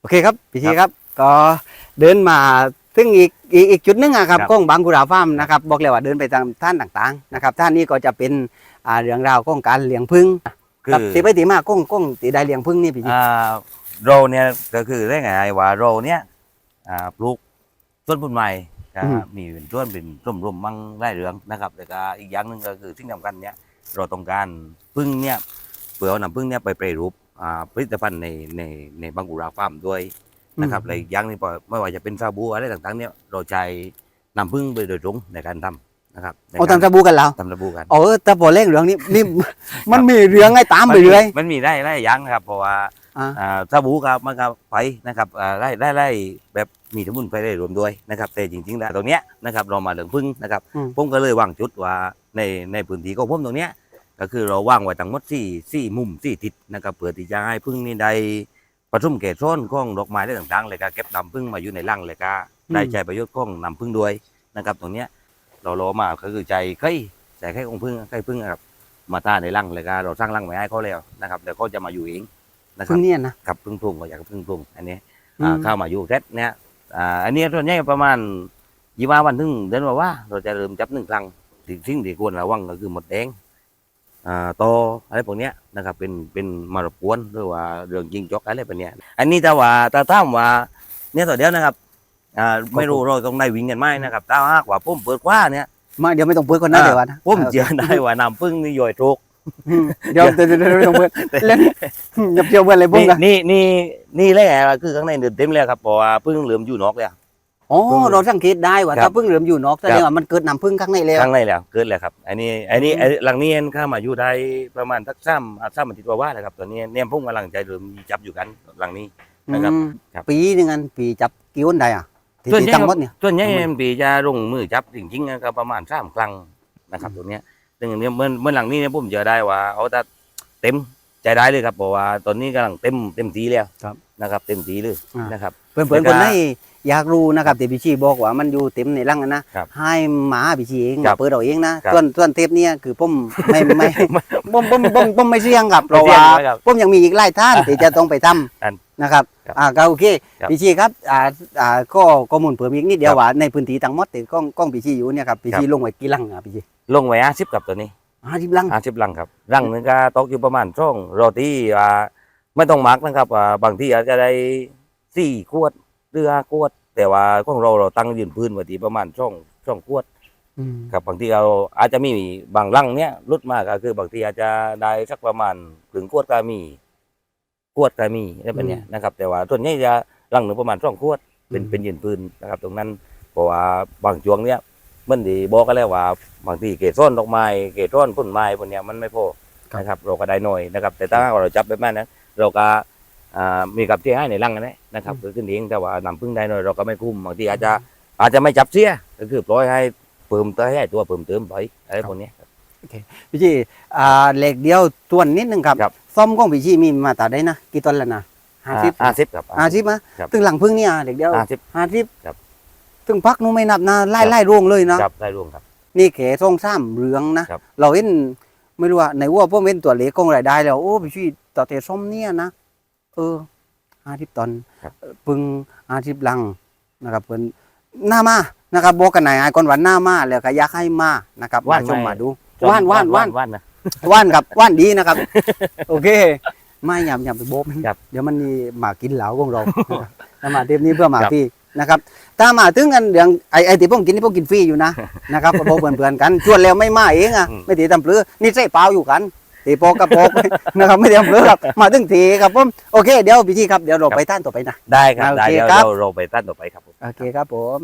โอเคครับพี่ชีครับ ก็เดินมาถึงอีกอีกอีกจุดหนึงอะครับครับของบางกุราฟาร์มนะครับบอกเลยว่าเดินไปตามท่านต่างๆนะครับท่านนี้ก็จะเป็นอ่าเรื่องราวของการเลี้ยงพึ่งคืกับอตีไปตีมาก้องก้องตีได้เลี้ยงพึ่งนี่พี่ชี อ่าเราเนี่ยก็คือได้ไงว่าเราเนี่ยอ่าปลูกต้นพุ่มใหม่ก็มีเป็นต้นเป็นร่มร่มๆมั่งไร่เรืองนะครับแต่ก็อีกอย่างหนึ่งก็คือที่สำคัญเนี่ยเราต้องการพึ่งเนี่ยเปลือกนำพึ่งเนี่ยไปแปรรูปอ่า ผลิตภัณฑ์ในในในบางกุราฟาร์มด้วยนะครับและอีกอย่างหนึงพอไม่ว่าจะเป็นซาบูอะไรต่างๆ เนี่ยเราใช้นำพึ่งไปโดยตรงในการทำนะครับในเอากาตารมสบูกันแล้วทำซาบูกันเออแต่พอเล่งเรื่องนี้นี่มันมีเรื่องให้ตามไปเรื่อยมันมีได้ได้อย่างนะครับเพราะว่าอ่าอ่าสบู่ครับมันก็ไปนะครับอ่าได้ได้ได้แบบมีสมุนไพรได้รวมด้วยนะครับแต่จริงๆแล้วตรงเนี้ยนะครับเรามาเรื่องพึ่งนะครับอืมผมก็เลยวางจุดว่าในในพื้นที่ของผมตรงเนี้ย ก็คือเราวางไว้ทั้งหมดสี่สี่มุมสี่ทิศนะครับเพื่อที่จะให้พึ่งนี่ได้ประชุมเกศซ้อนของดอกไม้ได้ต่างๆเลยก็เก็บนำพึ่งมาอยู่ในรังเลยก็ได้ใช้ประโยชน์ของนำพึ่งด้วยนะครับ ตรงเนี้ยเราโลมาก็คือใจไข่ใจไข่ของพึ่งไข่พึ่งนะครับมาท่าในรังเลยก็เราสร้างรังไว้ให้เขาแล้วนะครับแต่เขาจะมาอยู่เองนะครัพึ่บงเนี่ยนะกับพึ่งพรุงก็อยากพึ่งพรุงอันนี้อืมอ่าเข้ามาอยู่เซตเนี้ยอ่าอันนี้ส่วนใหญ่ประมาณยี่ว่าวันถึงเดือนว่าว่าเราจะเริ่มจับหนึ่งครั้งสิ่งสิ่งที่ควรระวังก็คือหมดแดงอ่าโตออะไรพวกเนี้ยนะครับเป็นเป็นมารบกวนหรือว่าเรื่องยิงจอกอะไรแบบเนี้ยอันนี้ถ้าว่าถ้าถามว่าเนี่ยต่อเดียวนะครับอ่าไม่รู้เราต้องได้วิ่งกันไหมนะครับถ้าหากว่าผมเปิดกว่าเนี่ยมาเดี๋ยวไม่ต้องเปิดก่อนนะอ่าเดี๋ยวนะผมเจอได้ว่าน้ำพึ่งนี่ย่อยทุกอืมเดี๋ยวเดี๋ยวเดี๋ยวเดี๋ยวไม่ต้องเปิดเล่นอย่าเกี่ยวเปิดเลยบุ้งนี่กันนี่นี่นี่แหละคือข้างในเดือดเต็มเลยครับเพราะว่าพึ่งเหลือมอยู่นอกเลย อ๋อพึ่งเราสังเกตได้ว่าครับถ้าพึ่งเหลือมอยู่นอกแสดครังบ ว่ามันเกิดน้ำพึ่งข้างในแล้ว ข้างในแล้วเกิดแล้วครับ อันนี้อันนี้ไอ้หลังนี้เองเข้ามาอยู่ได้ประมาณสักสามสามอาทิตย์กว่าๆแล้วครับตอนนี้เนี่ยพุ่งกำลังใจเริ่มจับอยู่กันหลังนี้ นะครับอืมครับ ปีหนึงอันปีจับกี่วันได้อะที่ส่วนที่ใหญ่ตั้งหมดเนี่ย ส่วนใหญ่ทำไม ปีจะลงมือจับจริงๆก็ประมาณสามครั้งนะครับตัวเนี้ยซึ่งอันเนี้ยเมื่อเมื่อหลังนี้เนี่ยผมเจอได้ว่าเอาแต่เต็มใจได้เลยครับเพราะว่าตอนนี้กำลังเต็มเต็มทีแล้วนะครับ เต็มทีเลยนะครับ เพื่อนเพื่อนแล้วคก็นไหนอยากรู้นะครับแต่พี่ชีบอกว่ามันอยู่เต็มในรังอะนะครับให้หมาพี่ชีเองครับเปิดเอาเองนะครับส่วนส่วนเทปเนี่ยคือผมไม่ไม่ผมผมผมผมไม่เสี่ยงครับเพไม่ราะเสี่ยว่างนะครับผมยังมีอีกหลายท่านที่จะต้องไปทำอันนะครับครับอ่าก็โอเคครับพี่ชีครับอ่าอ่าก็ข้อมูลเพิ่มอีกนิดเดียควรับว่าในพื้นที่ทั้งหมดที่กล้องกล้องพี่ชีอยู่เนี่ยครับพี่ครับชีลงไว้กี่ลังอะพี่ชีลงไว้อาชิบกับตัวนี้ห้าสิบลังอาชิบลังครับรังหนึงก็ตกอยู่ประมาณช่องโรตีอ่าไม่ต้องมักนะครับอ่าบางที่อาจจะได้ สี่ขวดเรือขวด แต่ว่าของเราเราตั้งยืนพื้นไว้ที่ประมาณช่องช่องขวดอืมครับบางทีเราอาจจะมีบางรังเนี้ยลดมากก็คือบางทีอาจจะได้สักประมาณถึงขวดก็มีขวดก็มีอะไรแบบเนี้ยนะครับ แต่ว่าส่วนใหญ่จะรังหนึ่งประมาณช่องขวดเป็นเป็นยืนพื้นนะครับ ตรงนั้นเพราะว่าบางช่วงเนี้ยมันดีบอกกันแล้วว่าบางทีเกสร้อนดอกไม้เกสร้อนต้นไม้พวกเนี้ยมันไม่พอนะครับ เราก็ได้น้อยนะครับ แต่ถ้าเราจับแบบนั้นนะเราก็อ่า มีกับที่ให้ในรังนั้นนะครับเกิดขึ้นเองแต่ว่านำพึ่งได้น้อยเราก็ไม่คุ้มบางทีอาจจะอาจจะไม่จับเสียก็คือปล่อยให้เพิ่มเติมให้ตัวเพิ่มเติมไปอะไรพวกเนี้ยครับพี่ชีอ่าเหล็กเดียวตัวนนิดนึงครับครับซ่อมของพี่ชีมีมาตราได้นะกี่ต้นแล้วนะห้าสิบห้าสิบครับห้าสิบนะครับถึงหลังพึ่งเนี่ยเหล็กเดียวห้าสิบห้าสิบครับถึงพักนู้นไม่นับนะไล่ครับไล่ร่วงเลยนะครับได้ร่วมครับ นี่เขทรงซ้ำเหลืองนะครับเราเห็นไม่รู้ว่าในวัวพวกเห็นตัวเล็กกองรายได้แล้วโอ้พี่ชีต่อเตะส้มเนี่ยนะ เออห้าสิบตอนครับเอ่อพึ่งห้าสิบลังนะครับเพิ่นหน้ามานะครับบอกกันไหนไอ้คนหวานหน้ามาแล้วก็อยากให้มานะครับมาชมมาดูว่านว่านว่านว่านนะว่านครับว่านดีนะครับ โอเค ไม่ยำยำไปโบ๊บมันครับเดี๋ยวมันมีหมากินเหลาของเราถ้ามาเทปนี้เพื่อหมาครับพี่นะครับถ้ามาถึงกันเรื่องไอ้ไอ้ที่ผมกินนี่ผมกินฟรีอยู่นะนะครับก็บอกเพื่อนๆกันชวนแล้วไม่มาเองอะอืมไม่ตีตำปลือนี่ใส่เปล่าอยู่กัน ตีโปอกกระโปอกนะครับ ไม่ตีตำปลือครับมาถึงทีครับผมโอเคเดี๋ยวพี่ที่ครับเดี๋ยวเราไปท่านต่อไปนะได้ครับโอได้เคเดี๋ยวครับเราเราไปตั้นต่อไปครับผมโอเคครับผม